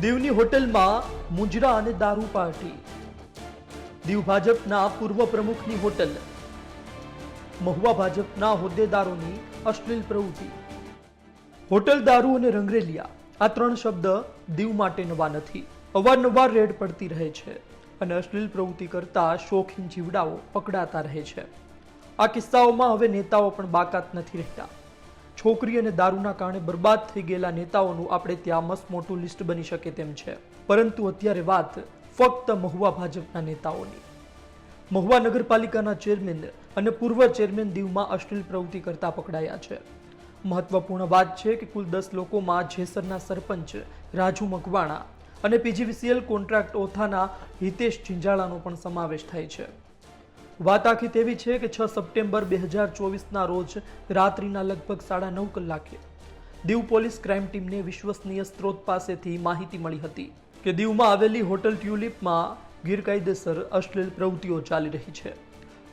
દીવની હોટલમાં મુંજરા અને દારૂ પાર્ટી. દીવ ભાજપના પૂર્વ પ્રમુખની હોટલ. મહુવા ભાજપના હોદ્દેદારોની અશ્લીલ પ્રવૃત્તિ. હોટલ દારૂ અને રંગરેલિયા, આ ત્રણ શબ્દ દીવ માટે નવા નથી. અવારનવાર રેડ પડતી રહે છે અને અશ્લીલ પ્રવૃત્તિ કરતા શોખીન જીવડાઓ પકડાતા રહે છે. આ કિસ્સાઓમાં હવે નેતાઓ પણ બાકાત નથી રહેતા. છોકરી અને દારૂના કારણે બરબાદ થઈ ગયેલા નેતાઓનું આપણે ત્યાં મસ્ત મોટું લિસ્ટ બની શકે તેમ છે. પરંતુ અત્યારે વાત ફક્ત મહુવા ભાજપના નેતાઓની. મહુવા નગરપાલિકાના ચેરમેન અને પૂર્વ ચેરમેન દીવમાં અશ્લીલ પ્રવૃત્તિ કરતા પકડાયા છે. મહત્વપૂર્ણ વાત છે કે કુલ દસ લોકોમાં જેસરના સરપંચ રાજુ મકવાણા અને પીજીવીસીએલ કોન્ટ્રાક્ટ ઓથાના હિતેશ ઝીંઝાળાનો પણ સમાવેશ થાય છે. વાત આખી તેવી છે કે છ સપ્ટેમ્બર બે હજાર ચોવીસના રોજ રાત્રિના લગભગ સાડા નવ કલાકે દીવ પોલીસ ક્રાઇમ ટીમને વિશ્વસનીય સ્ત્રોત પાસેથી માહિતી મળી હતી કે દીવમાં આવેલી હોટલ ટ્યુલિપમાં ગેરકાયદેસર અશ્લીલ પ્રવૃત્તિઓ ચાલી રહી છે.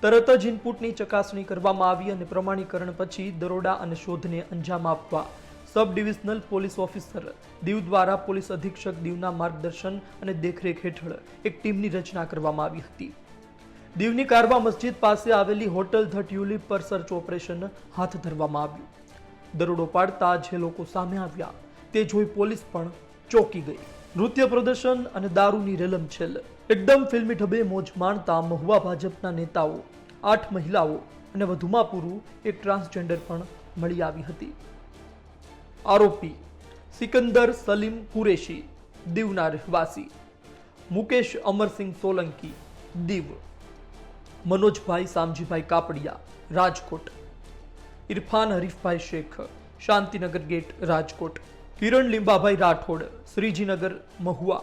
તરત જ ઇનપુટની ચકાસણી કરવામાં આવી અને પ્રમાણીકરણ પછી દરોડા અને શોધને અંજામ આપવા sub divisional police officer Diu દ્વારા પોલીસ અધિક્ષક દીવના માર્ગદર્શન અને દેખરેખ હેઠળ એક ટીમની રચના કરવામાં આવી હતી. દીવની કારવા મસ્જિદ પાસે આવેલી હોટલ ધ ટ્યુલિપ પર સર્ચ ઓપરેશન હાથ ધરવામાં આવ્યું. દરોડો પાડતા જે લોકો સામે આવ્યા. તે જોઈ પોલીસ પણ ચોંકી ગઈ. નૃત્ય પ્રદર્શન અને દારૂની રેલમ રેલમછેલ એકદમ ફિલ્મી ઢબે મોજ માણતા મહુવા ભાજપના નેતાઓ, આઠ મહિલાઓ અને વધુમાં પૂરું એક ટ્રાન્સજેન્ડર પણ મળી આવી હતી. આરોપી, સિકંદર સલીમ કુરેશી, દીવના રહેવાસી. મુકેશ અમરસિંહ સોલંકી, દીવ. મનોજભાઈ સામજીભાઈ કાપડિયા રાજકોટ ઇરફાન હરીફભાઈ શેખ શાંતિનગર ગેટ રાજકોટ કિરણ લીંબાભાઈ રાઠોડ શ્રીજીનગર મહુવા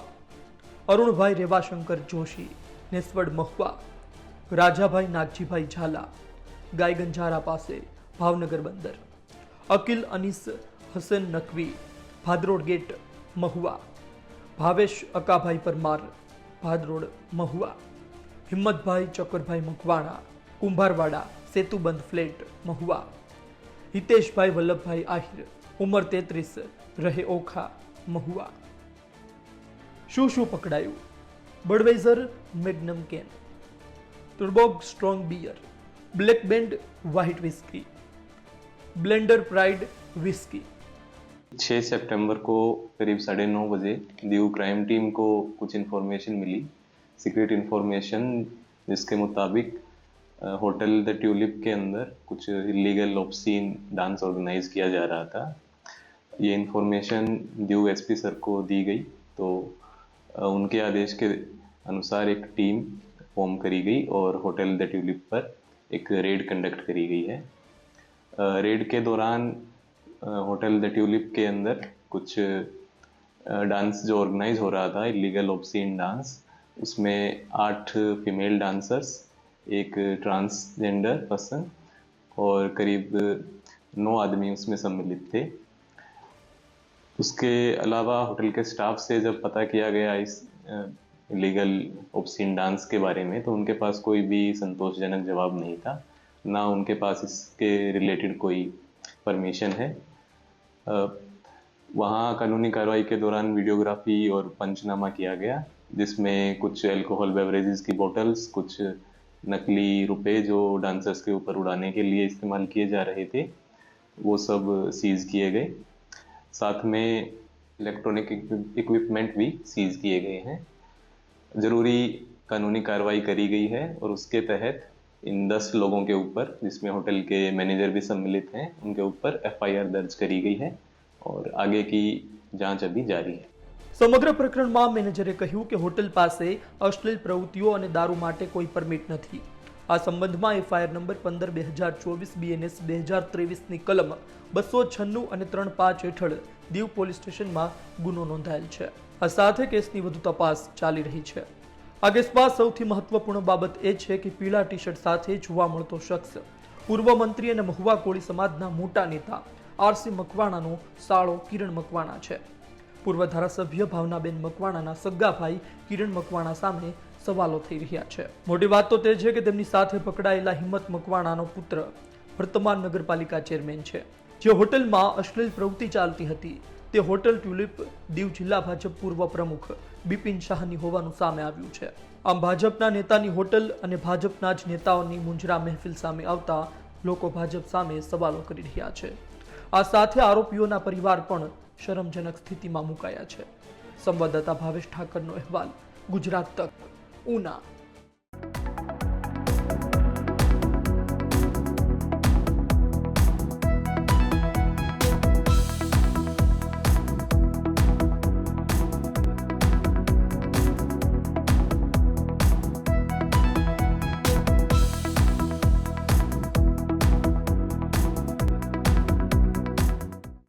અરુણભાઈ રેવાશંકર જોશી નેસવડ મહુવા રાજાભાઈ નાગજીભાઈ ઝાલા ગાયગંજારા પાસે ભાવનગર બંદર અકિલ અનીસ હસન નકવી ભાદરોડ ગેટ મહુવા ભાવેશ અકાભાઈ પરમાર ભાદરોડ મહુવા હિંમતભાઈ ચક્કરભાઈ મકવાણા કુંભારવાડા સેતુબંધ ફ્લેટ મહુવા હિતેશભાઈ વલ્લભભાઈ આહિર ઉંમર તેત્રીસ રહે ઓખા મહુવા શું શું પકડાયું Budweiser Magnum can Tuborg strong beer black band white whisky blender pride whisky 6 सितंबर को करीब साढ़े नौ बजे दीव क्राइम टीम को कुछ इन्फॉर्मेशन मिली सीक्रेट इन्फॉर्मेशन जिसके मुताबिक होटल द ट्यूलिप के अंदर कुछ इलीगल ऑप्सीन डांस ऑर्गेनाइज किया जा रहा था। ये इन्फॉर्मेशन दीव एसपी सर को दी गई तो उनके आदेश के अनुसार एक टीम फॉर्म करी गई और होटल द ट्यूलिप पर एक रेड कंडक्ट करी गई है। रेड के दौरान होटल द ट्यूलिप के अंदर कुछ डांस जो ऑर्गेनाइज हो रहा था इलीगल ऑप्सीन डांस उसमें आठ फीमेल डांसर्स एक ट्रांसजेंडर पर्सन और करीब नौ आदमी उसमें सम्मिलित थे। उसके अलावा होटल के स्टाफ से जब पता किया गया इस इलीगल ऑप्सीन डांस के बारे में तो उनके पास कोई भी संतोषजनक जवाब नहीं था। ना उनके पास इसके रिलेटेड कोई परमिशन है। वहाँ कानूनी कार्रवाई के दौरान वीडियोग्राफी और पंचनामा किया गया। जिसमें कुछ अल्कोहल बेवरेजेस की बोतल्स कुछ नकली रुपए जो डांसर्स के ऊपर उड़ाने के लिए इस्तेमाल किए जा रहे थे, वो सब सीज किए गए। साथ में इलेक्ट्रॉनिक इक्विपमेंट भी सीज किए गए हैं। ज़रूरी कानूनी कार्रवाई करी गई है और उसके तहत इन दस लोगों के ऊपर, जिसमें होटल के मैनेजर भी सम्मिलित हैं, उनके ऊपर एफआईआर दर्ज करी गई है और आगे की जाँच अभी जारी है। સમગ્ર પ્રકરણમાં મેનેજરે કહ્યું કે હોટેલ પાસે અશ્લીલ પ્રવૃત્તિઓ અને દારૂ માટે કોઈ પરમિટ નથી. આ સંબંધમાં એફઆઈઆર નંબર પંદર બે હજાર ચોવીસ બીએનએસ બે હજાર ત્રેવીસની કલમ બસો છન્નું અને ત્રણ પાંચ હેઠળ દીવ પોલીસ સ્ટેશનમાં ગુનો નોંધાયેલ છે. આ સાથે કેસની વધુ તપાસ ચાલી રહી છે. આ કેસમાં સૌથી મહત્વપૂર્ણ બાબત એ છે કે પીળા ટી શર્ટ સાથે જોવા મળતો શખ્સ, પૂર્વ મંત્રી અને મહુવા કોળી સમાજના મોટા નેતા આરસી મકવાણાનો સાળો કિરણ મકવાણા છે. પૂર્વ ધારાસભ્ય ભાવનાબેન મકવાણાના સગ્ગાભાઈ કિરણ મકવાણા સામે સવાલો થઈ રહ્યા છે. મોટી વાત તો તે છે કે તેમની સાથે પકડાયેલા હિંમત મકવાણાનો પુત્ર વર્તમાન નગરપાલિકા ચેરમેન છે. જે હોટલમાં અશ્લીલ પ્રવૃત્તિ ચાલતી હતી. તે હોટલ ટ્યુલિપ દીવ જિલ્લા ભાજપ પૂર્વ પ્રમુખ બિપિન શાહની હોવાનું સામે આવ્યું છે. આમ ભાજપના નેતાની હોટલ અને ભાજપના જ નેતાઓની મુંજરા મહેફિલ સામે આવતા લોકો ભાજપ સામે સવાલો કરી રહ્યા છે. આ સાથે આરોપીઓના પરિવાર પણ શરમજનક સ્થિતિમાં મુકાયા છે. સંવાદદાતા ભાવેશ ઠાકરનો અહેવાલ ગુજરાત તક ઉના